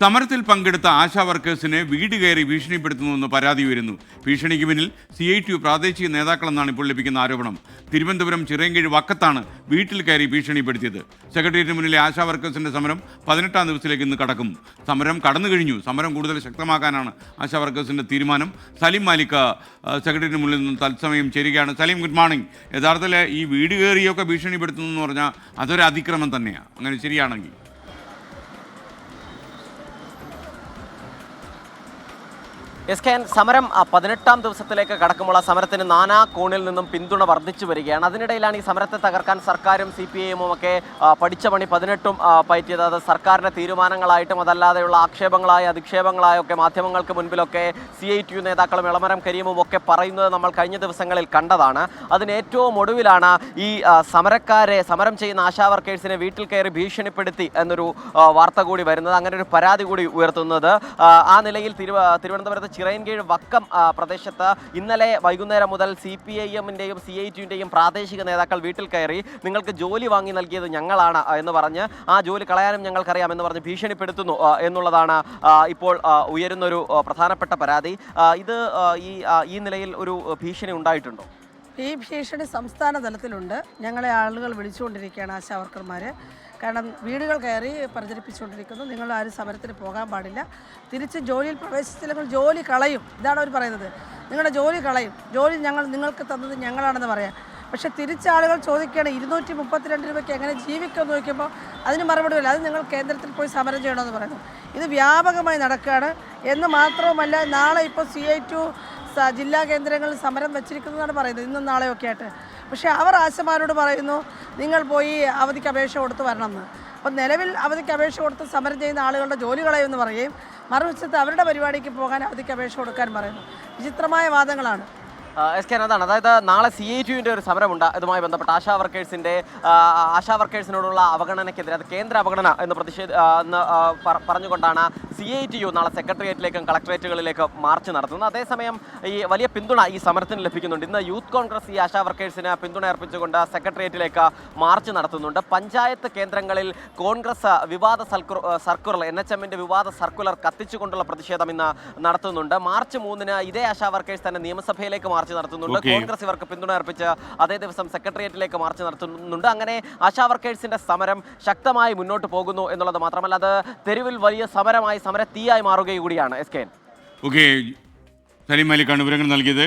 സമരത്തിൽ പങ്കെടുത്ത ആശാ വർക്കേഴ്സിനെ വീട് കയറി ഭീഷണിപ്പെടുത്തുന്നുവെന്ന് പരാതി ഉയരുന്നു. ഭീഷണിക്ക് പിന്നിൽ സി ഐ ടി യു പ്രാദേശിക നേതാക്കളെന്നാണ് ഇപ്പോൾ ലഭിക്കുന്ന ആരോപണം. തിരുവനന്തപുരം ചിറയൻകീഴ് വക്കത്താണ് വീട്ടിൽ കയറി ഭീഷണിപ്പെടുത്തിയത്. സെക്രട്ടേറിയറ്റിന് മുന്നിലെ ആശാ വർക്കേഴ്സിന്റെ സമരം പതിനെട്ടാം ദിവസത്തിലേക്ക് ഇന്ന് കടക്കും. സമരം കടന്നു കഴിഞ്ഞു. സമരം കൂടുതൽ ശക്തമാക്കാനാണ് ആശാ വർക്കേഴ്സിന്റെ തീരുമാനം. സലിം മാലിക് സെക്രട്ടേറിയറ്റിന് മുന്നിൽ നിന്ന് തത്സമയം ചേരുകയാണ്. Salim good morning. യഥാർത്ഥത്തിൽ ഈ വീട് കയറിയൊക്കെ ഭീഷണിപ്പെടുത്തുന്നു എന്ന് പറഞ്ഞാൽ അതൊരു അതിക്രമം തന്നെയാണ് അങ്ങനെ ശരിയാണെങ്കിൽ. എസ് കെ സമരം പതിനെട്ടാം ദിവസത്തിലേക്ക് കടക്കുമ്പോൾ ആ സമരത്തിന് നാനാ കോണിൽ നിന്നും പിന്തുണ വർദ്ധിച്ചു വരികയാണ്. അതിനിടയിലാണ് ഈ സമരത്തെ തകർക്കാൻ സർക്കാരും സി പി ഐയും ഒക്കെ പഠിച്ച പണി പതിനെട്ടും പയറ്റിയത്. അത് സർക്കാരിന്റെ തീരുമാനങ്ങളായിട്ടും അതല്ലാതെയുള്ള ആക്ഷേപങ്ങളായ അധിക്ഷേപങ്ങളായ ഒക്കെ മാധ്യമങ്ങൾക്ക് മുൻപിലൊക്കെ സി ഐ ടി യു നേതാക്കളും ഇളമരം കരീമും ഒക്കെ പറയുന്നത് നമ്മൾ കഴിഞ്ഞ ദിവസങ്ങളിൽ കണ്ടതാണ്. അതിന് ഏറ്റവും ഒടുവിലാണ് ഈ സമരക്കാരെ സമരം ചെയ്യുന്ന ആശാ വർക്കേഴ്സിനെ വീട്ടിൽ കയറി ഭീഷണിപ്പെടുത്തി എന്നൊരു വാർത്ത കൂടി വരുന്നത്. അങ്ങനെ ഒരു പരാതി കൂടി ഉയർത്തുന്നത്. ആ, നിലയിൽ തിരുവ തിരുവനന്തപുരത്ത് ചിറയൻകീഴ് വക്കം പ്രദേശത്ത് ഇന്നലെ വൈകുന്നേരം മുതൽ സി പി ഐ എമ്മിന്റെയും സി ഐ ടിയുടെയും പ്രാദേശിക നേതാക്കൾ വീട്ടിൽ കയറി നിങ്ങൾക്ക് ജോലി വാങ്ങി നൽകിയത് ഞങ്ങളാണ് എന്ന് പറഞ്ഞ് ആ ജോലി കളയാനും ഞങ്ങൾക്കറിയാം എന്ന് പറഞ്ഞ് ഭീഷണിപ്പെടുത്തുന്നു എന്നുള്ളതാണ് ഇപ്പോൾ ഉയരുന്നൊരു പ്രധാനപ്പെട്ട പരാതി. ഇത് ഈ ഈ നിലയിൽ ഒരു ഭീഷണി ഉണ്ടായിട്ടുണ്ടോ? ഈ ഭീഷണി സംസ്ഥാന തലത്തിലുണ്ട്. ഞങ്ങളെ ആളുകൾ വിളിച്ചുകൊണ്ടിരിക്കുകയാണ് ആശാ വർക്കർമാർ കാരണം വീടുകൾ കയറി പ്രചരിപ്പിച്ചുകൊണ്ടിരിക്കുന്നു. നിങ്ങൾ ആരും സമരത്തിന് പോകാൻ പാടില്ല. തിരിച്ച് ജോലിയിൽ പ്രവേശിച്ചില്ലെങ്കിൽ ജോലി കളയും. ഇതാണ് അവർ പറയുന്നത്. നിങ്ങളുടെ ജോലി കളയും. ജോലി ഞങ്ങൾ നിങ്ങൾക്ക് തന്നത് ഞങ്ങളാണെന്ന് പറയാം. പക്ഷേ തിരിച്ചാളുകൾ ചോദിക്കുകയാണ് ഇരുന്നൂറ്റി മുപ്പത്തിരണ്ട് രൂപയ്ക്ക് എങ്ങനെ ജീവിക്കുമെന്ന് ചോദിക്കുമ്പോൾ അതിന് മറുപടി ഇല്ല അത് നിങ്ങൾ കേന്ദ്രത്തിൽ പോയി സമരം ചെയ്യണമെന്ന് പറയുന്നു. ഇത് വ്യാപകമായി നടക്കുകയാണ്. എന്ന് മാത്രവുമല്ല നാളെ ഇപ്പോൾ സി ഐ ടു ജില്ലാ കേന്ദ്രങ്ങളിൽ സമരം വെച്ചിരിക്കുന്നതാണ് പറയുന്നത്. ഇന്നും നാളെയൊക്കെ ആയിട്ട് പക്ഷേ അവർ ആശമാരോട് പറയുന്നു നിങ്ങൾ പോയി അവധിക്ക് അപേക്ഷ കൊടുത്ത് വരണം എന്ന് അപ്പം നിലവിൽ അവധിക്ക് അപേക്ഷ കൊടുത്ത് സമരം ചെയ്യുന്ന ആളുകളുടെ ജോലി കളയുമെന്ന് പറയുകയും മറുവശത്ത് അവരുടെ പരിപാടിക്ക് പോകാൻ അവധിക്ക് അപേക്ഷ കൊടുക്കാൻ പറയുന്നു. വിചിത്രമായ വാദങ്ങളാണ്. എസ് കെ അതാണ് അതായത് നാളെ സി ഐ ടിയുവിന്റെ ഒരു സമരമുണ്ട്. ഇതുമായി ബന്ധപ്പെട്ട് ആശാ വർക്കേഴ്സിന്റെ ആശാ വർക്കേഴ്സിനോടുള്ള അവഗണനയ്ക്കെതിരെ അത് കേന്ദ്ര അവഗണന എന്ന് പ്രതിഷേധ എന്ന് പറഞ്ഞുകൊണ്ടാണ് സി ഐ ടി യു നാളെ സെക്രട്ടേറിയറ്റിലേക്കും കളക്ടറേറ്റുകളിലേക്കും മാർച്ച് നടത്തുന്നത്. അതേസമയം ഈ വലിയ പിന്തുണ ഈ സമരത്തിന് ലഭിക്കുന്നുണ്ട്. ഇന്ന് യൂത്ത് കോൺഗ്രസ് ഈ ആശാ വർക്കേഴ്സിന് പിന്തുണ അർപ്പിച്ചുകൊണ്ട് സെക്രട്ടേറിയറ്റിലേക്ക് മാർച്ച് നടത്തുന്നുണ്ട്. പഞ്ചായത്ത് കേന്ദ്രങ്ങളിൽ കോൺഗ്രസ് വിവാദ സർക്കു സർക്കുലർ എൻ എച്ച് എമ്മിന്റെ വിവാദ സർക്കുലർ കത്തിച്ചുകൊണ്ടുള്ള പ്രതിഷേധം ഇന്ന് നടത്തുന്നുണ്ട്. മാർച്ച് മൂന്നിന് ഇതേ ആശാ വർക്കേഴ്സ് തന്നെ നിയമസഭയിലേക്ക് മാർച്ച് നടത്തുന്നുണ്ട്. കോൺഗ്രസ് ഇവർക്ക് പിന്തുണ അർപ്പിച്ച് അതേ ദിവസം സെക്രട്ടേറിയറ്റിലേക്ക് മാർച്ച് നടത്തുന്നുണ്ട്. അങ്ങനെ ആശാ വർക്കേഴ്സിന്റെ സമരം ശക്തമായി മുന്നോട്ട് പോകുന്നു എന്നുള്ളത് മാത്രമല്ല അത് തെരുവിൽ വലിയ സമരമായി സമര തീയായി മാറുകയും കൂടിയാണ്. എസ് കെ ഓക്കെ സലീം മാലിക്കാണ് വിവരങ്ങൾ നൽകിയത്.